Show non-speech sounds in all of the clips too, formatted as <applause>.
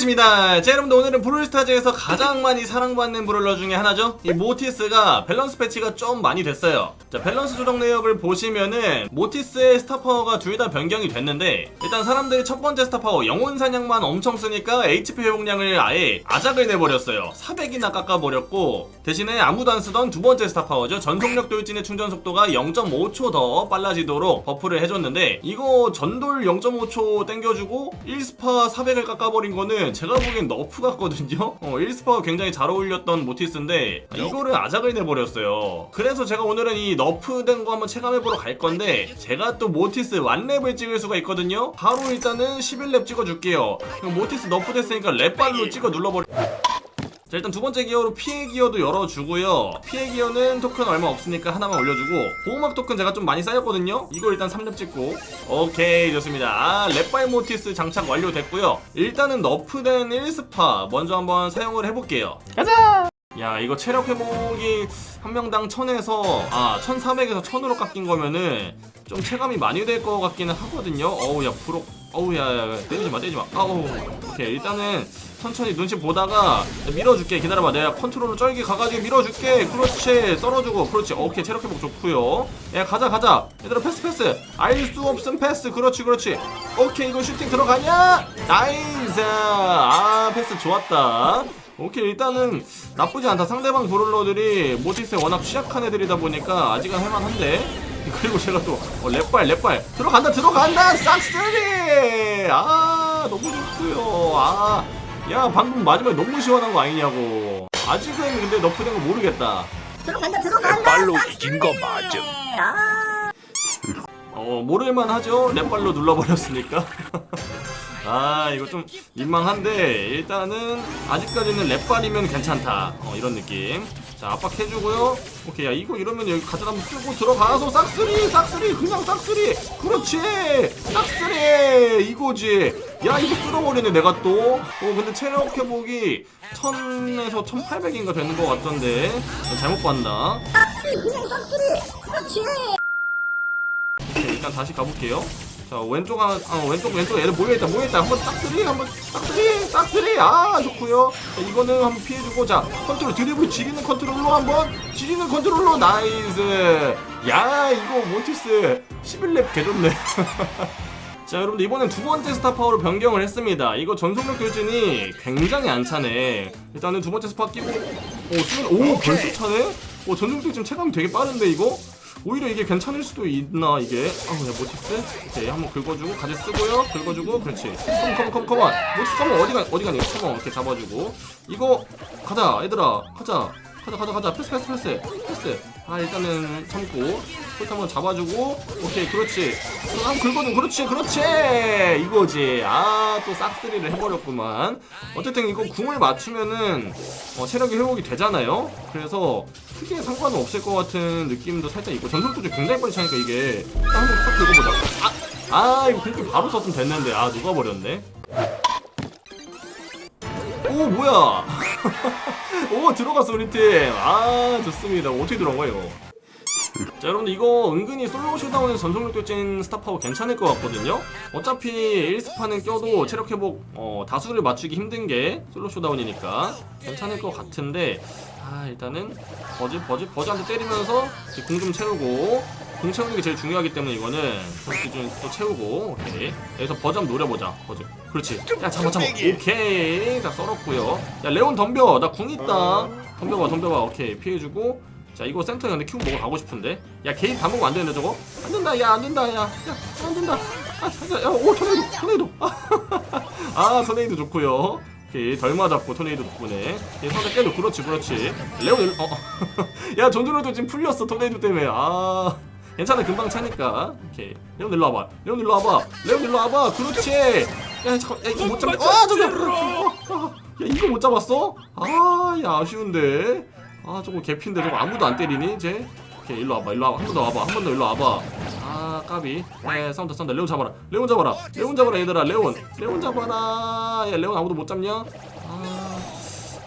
홀리십니다. 자 여러분들 오늘은 브롤스타즈에서 가장 많이 사랑받는 브롤러 중에 하나죠. 이 모티스가 밸런스 패치가 좀 많이 됐어요. 자 밸런스 조정 내역을 보시면은 모티스의 스타 파워가 둘 다 변경이 됐는데 일단 사람들이 첫 번째 스타 파워 영혼 사냥만 엄청 쓰니까 HP 회복량을 아예 아작을 내버렸어요. 400이나 깎아버렸고 대신에 아무도 안 쓰던 두 번째 스타 파워죠. 전속력 돌진의 충전 속도가 0.5초 더 빨라지도록 버프를 해줬는데 이거 전돌 0.5초 땡겨주고 1스파 400을 깎아버린 거는 제가 보기엔 너프 같거든요. 어, 1스파가 굉장히 잘 어울렸던 모티스인데 이거를 아작을 내버렸어요. 그래서 제가 오늘은 이 너프된 거 한번 체감해보러 갈 건데 제가 또 모티스 1랩을 찍을 수가 있거든요. 바로 일단은 11랩 찍어줄게요. 모티스 너프 됐으니까 랩발로 찍어 눌러버려. 자 일단 두 번째 기어로 피해 기어도 열어주고요. 피해 기어는 토큰 얼마 없으니까 하나만 올려주고 보호막 토큰 제가 좀 많이 쌓였거든요? 이거 일단 3렙 찍고. 오케이 좋습니다. 아 랩발 모티스 장착 완료됐고요. 일단은 너프된 1스파 먼저 한번 사용을 해볼게요 야 이거 체력 회복이 한 명당 1000에서 아 1300에서 1000으로 깎인 거면은 좀 체감이 많이 될 것 같기는 하거든요. 어우 야 부록 어우 야, 야, 야 때리지 마 때리지 마. 아우 오케이 일단은 천천히 눈치 보다가 밀어줄게. 기다려봐. 내가 컨트롤로 쩔게 가가지고 밀어줄게. 그렇지 썰어주고. 그렇지. 오케이 체력 회복 좋구요. 야 가자 가자. 얘들아 패스 패스. 알 수 없음 패스. 그렇지 그렇지. 오케이 이거 슈팅 들어가냐? 나이스. 아 패스 좋았다 오케이 일단은 나쁘지 않다. 상대방 브롤러들이 모티스에 워낙 취약한 애들이다 보니까 아직은 할만한데. <laughs> 그리고 제가 또 어, 랩발 랩발. 들어간다 들어간다! 싹쓸이! 아 너무 좋고요. 아야 방금 마지막에 너무 시원한 거 아니냐고. 아직은 근데 너프된 거 모르겠다. 들어간다 들어간다! 발로 이긴 거 맞음. 아. 어 모를만 하죠? 랩발로 눌러버렸으니까 <laughs> 아 이거 좀 민망한데 일단은 아직까지는 랩발이면 괜찮다. 어 이런 느낌. 자 압박해주고요. 오케이 야 이거 이러면 여기 가드 한번 쓰고 들어가서 싹쓸이 싹쓸이 그냥 싹쓸이. 그렇지! 싹쓸이! 이거지. 야 이거 쓸어버리네 내가 또 어 근데 체력 회복이 1000에서 1800인가 되는 것 같던데. 잘못 봤나? 그냥 싹쓸이. 그렇지. 오케이, 일단 다시 가볼게요. 자 왼쪽 하나, 아, 왼쪽 왼쪽 얘들 모여있다 모여있다 한번 싹쓸이 한번 싹쓸이 싹쓸이 아 좋고요. 자, 이거는 한번 피해주고 자 컨트롤 드리블 지리는 컨트롤로 한번 지리는 컨트롤로 나이스. 야 이거 몬티스 11렙 개좋네. <laughs> 자 여러분들 이번엔 두 번째 스타 파워로 변경을 했습니다 이거 전속력 돌진이 굉장히 안 차네 일단은 두 번째 스파 끼고 오 수면 오 벌써 차네? 오 전속력 돌진 체감이 되게 빠른데 이거? 오히려 이게 괜찮을 수도 있나 이게? 아우 야 모티스? 오케이 한번 긁어주고 가지 쓰고요. 긁어주고 그렇지. 컴온 컴온 컴온 컴온. 모티스 컴온 어디가 어디가 니? 컴온 이렇게 잡아주고. 이거 가자 얘들아. 가자 가자 가자 가자. 패스 패스 패스. 패스. 아 일단은 참고. 포인트 한번 잡아주고. 오케이 그렇지. 한번 긁어줘 그렇지 그렇지. 이거지. 아 또 싹쓸이를 해버렸구만. 어쨌든 이거 궁을 맞추면은 어, 체력이 회복이 되잖아요. 그래서 크게 상관은 없을 것 같은 느낌도 살짝 있고 전속도도 굉장히 빨리 차니까 이게. 한번 딱 긁어보자. 아, 아 이거 궁 바로 썼으면 됐는데. 아 누가 버렸네. 오 뭐야 <laughs> <laughs> 오 들어갔어 우리 팀아 좋습니다. 어떻게 들어간 거예요 자 여러분들 이거 은근히 솔로 쇼다운에서 전속력 돌진 스타파워 괜찮을 것 같거든요? 어차피 1스파는 껴도 체력 회복 어, 다수를 맞추기 힘든 게 솔로 쇼다운이니까 괜찮을 것 같은데 아 일단은 버즈 버즈 버즈한테 때리면서 공 좀 채우고 공 채우는 게 제일 중요하기 때문에 이거는 기준 또 채우고 오케이. 여기서 한번 노려보자 버즈. 그렇지. 야 잡아 잡아 오케이. 자 썰었고요. 야 레온 덤벼. 나 궁 있다. 덤벼봐 덤벼봐. 오케이. 피해주고. 자 이거 센터에 근데 큐 먹으러 가고 싶은데? 야 개인 다 먹으면 안 되는데 저거? 안 된다 야 안 된다 야 야 안 된다. 아야오 토네이도 토네이도. <laughs> 아 토네이도 좋고요. 오케이. 덜 맞았고 토네이도 덕분에. 얘 상대 깨도 그렇지 그렇지. 레온 일- 어. <laughs> 야 존존로도 지금 풀렸어 토네이도 때문에. 아 괜찮아 금방 차니까. 오케이. 레온 일로 와봐. 레온 일로 와봐. 레온 일로 와봐. 그렇지. 야 잠깐 야 이거 못 잡아 아 저기 어, 어, 야 이거 못 잡았어? 아야 아쉬운데. 아 저거 개핀데 저거 아무도 안 때리니 이제 오케이 일로 와봐 일로 와봐. 한 번 더 와봐 한 번 더 일로 와봐. 아 까비. 야 싸운다 싸운다. 레온 잡아라. 레온 잡아라. 레온 잡아라 얘들아. 레온 레온 잡아라. 야 레온 아무도 못 잡냐? 아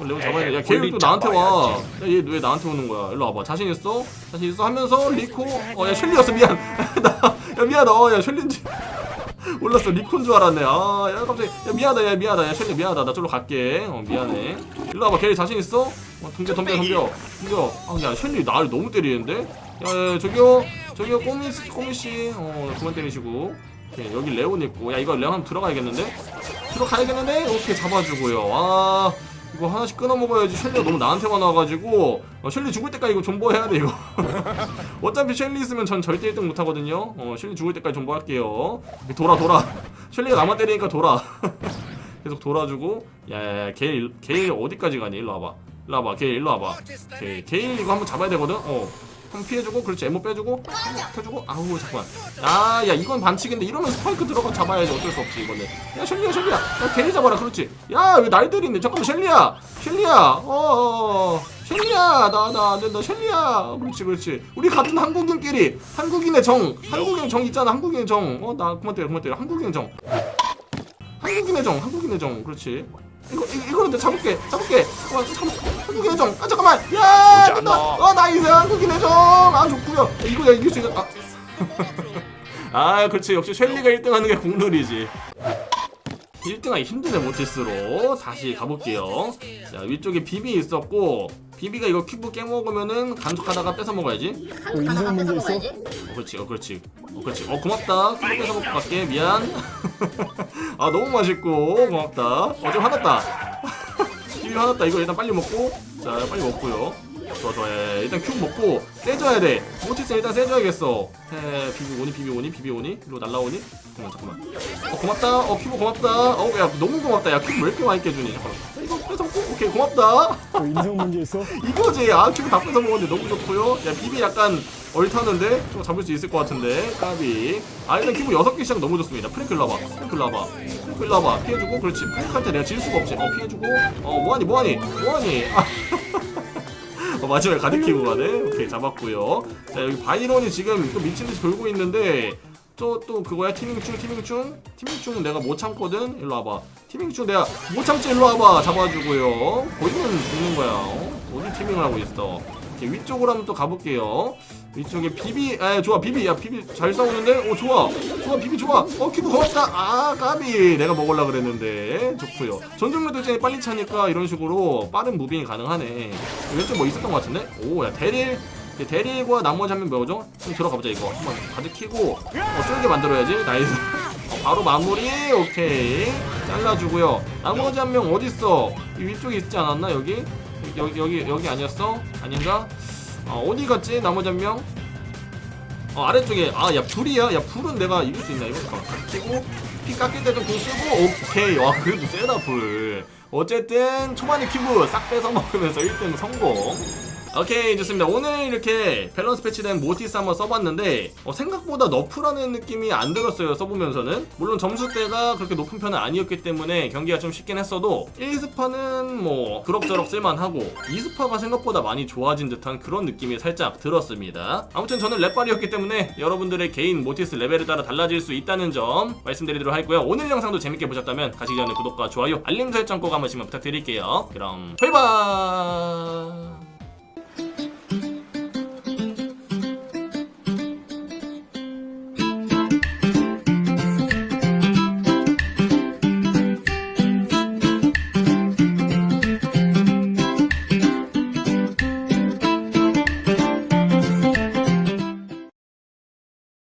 레온 잡아야 돼. 야, 걔또 나한테 와. 야, 얘 왜 나한테 오는 거야? 일로 와봐. 자신 있어? 자신 있어? 하면서 리코. 어, 야, 셸리였어. 미안. <laughs> 나, 야, 미안하다. 어, 야, 셸리인지. <laughs> 몰랐어. 리코인 줄 알았네. 아, 야, 갑자기. 야, 미안하다. 야, 미안하다. 야, 셸리 미안하다. 나 저로 갈게. 어, 미안해. 일로 와봐. 걔 자신 있어? 어, 덤벼, 덤벼, 덤벼. 덤벼. 아, 야, 셸리 나를 너무 때리는데? 야, 야, 저기요. 저기요, 꼬미, 꼬미씨. 어, 그만 때리시고. 오케이, 여기 레온 있고. 야, 이거 레온 한번 들어가야겠는데? 들어가야겠는데? 오케이 잡아주고요 아 이거 하나씩 끊어 먹어야지 셸리가 너무 나한테만 와가지고 어, 셸리 죽을 때까지 이거 존버해야 돼 이거. <laughs> 어차피 셸리 있으면 전 절대 1등 못하거든요. 어 셸리 죽을 때까지 존버할게요. 돌아 돌아. <laughs> 셸리가 나만 때리니까 돌아. <laughs> 계속 돌아주고. 야야야 게일 게일 어디까지 가니? 일로 와봐. 일로 와봐. 게일 일로 와봐. 게일 게일 이거 한번 잡아야 되거든? 어 한번 피해주고 그렇지. 에모 빼주고 펴주고 아우 잠깐만. 야야 이건 반칙인데 이러면 스파이크 들어가 잡아야지. 어쩔 수 없지 이거는. 야 셸리야 셸리야. 야 걔를 잡아라 그렇지. 야 왜 날 때리네. 잠깐만 셸리야. 셸리야. 어어 셸리야 나 나 안된다. 셸리야. 그렇지 그렇지. 우리 같은 한국인끼리 한국인의 정 한국인 정 있잖아. 한국인의 정어 나 그만 때려 그만 때려. 한국인의 정. 한국인의 정 한국인의 정. 그렇지. 이거 이- 이거는 잡을게 잡을게. 어, 잠 한국인의 정아 잠깐만. 야 오지 나, 않아. 어 나이스 한국인의 정아 좋구요 야, 이거 야 이길 수 있어 아. <laughs> 아 그렇지. 역시 셸리가 1등하는 게 국룰이지. 1등하기 힘드네 모티스로. 다시 가볼게요. 자 위쪽에 비비 있었고 비비가 이거 큐브 깨먹으면은 간척하다가 뺏어 먹어야지. 한국 가다가 뺏어 먹어야지. 어 그렇지 어 그렇지. 어 그렇지. 어 고맙다. 큐브 뺏어 먹고 갈게. 미안. <laughs> 아 너무 맛있고. 고맙다. 어좀 화났다. <laughs> 비비 화났다. 이거 일단 빨리 먹고. 자 빨리 먹고요 좋아 좋아. 예, 일단 큐브 먹고 세줘야 돼. 모티스 일단 세줘야겠어. 해 비비 오니 비비 오니 비비 오니? 일로 날라오니? 잠깐만 잠깐만. 어 고맙다. 어 큐브 고맙다. 어 야 너무 고맙다. 야 큐브 왜 이렇게 많이 깨주니? 잠깐만. 야, 이거 뺏어 먹고? 오케이 고맙다. 또 인성 문제 있어? <laughs> 이거지. 아 큐브 다 뺏어 먹었는데 너무 좋고요. 야 비비 약간 얼타는데 좀 잡을 수 있을 것 같은데. 까비. 아 일단 큐브 6개 시작 너무 좋습니다. 프랭클 라봐. 프랭클 라봐. 프랭클 라봐. 피해주고 그렇지. 프랭클한테 내가 질 수가 없지. 어 피해주고. 어 뭐하니 뭐하니? 뭐하니? 아. <laughs> 어, 마지막에 가득히고 가네. 오케이 잡았고요. 자 여기 바이론이 지금 또 미친 듯이 돌고 있는데 또, 또 그거야? 티밍충 티밍충? 티밍충은 내가 못 참거든? 일로 와봐. 티밍충 내가 못 참지? 일로 와봐. 잡아주고요. 보이면 죽는 거야. 어? 어디 티밍을 하고 있어. 이렇게 위쪽으로 한번 또 가볼게요 위쪽에 비비 아 좋아 비비. 야 비비 잘 싸우는데? 오 좋아. 좋아 비비 좋아. 어 큐브 고맙다. 아 까비. 내가 먹으려 그랬는데. 좋고요. 전중률도 이제 빨리 차니까 이런 식으로 빠른 무빙이 가능하네. 왼쪽 뭐 있었던 것 같은데? 오 야 대릴. 이제 대릴과 나머지 한명 뭐죠? 좀 들어가보자 이거. 한번 가득 키고 어 쫄게 만들어야지. 나이스. 어, 바로 마무리. 오케이. 잘라주고요. 나머지 한 명 어딨어? 이 위쪽에 있지 않았나 여기? 여기 여기 여기 아니었어? 아닌가? 어, 어디 갔지? 나머지 한 명? 어, 아래쪽에 아 야 불이야? 야 불은 내가 이길 수 있나 이거? 잠깐만 키고 피 깎일 때좀공 쓰고 오케이 와 그래도 세다 불 어쨌든 초반에 큐브 싹 뺏어 먹으면서 1등 성공 오케이 좋습니다. 오늘 이렇게 밸런스 패치된 모티스 한번 써봤는데 어, 생각보다 너프라는 느낌이 안 들었어요 써보면서는. 물론 점수대가 그렇게 높은 편은 아니었기 때문에 경기가 좀 쉽긴 했어도 1스파는 뭐 그럭저럭 쓸만하고 2스파가 생각보다 많이 좋아진 듯한 그런 느낌이 살짝 들었습니다. 아무튼 저는 랩발이었기 때문에 여러분들의 개인 모티스 레벨에 따라 달라질 수 있다는 점 말씀드리도록 하고요. 오늘 영상도 재밌게 보셨다면 가시기 전에 구독과 좋아요 알림 설정 꼭 한 번씩만 부탁드릴게요. 그럼 바이바이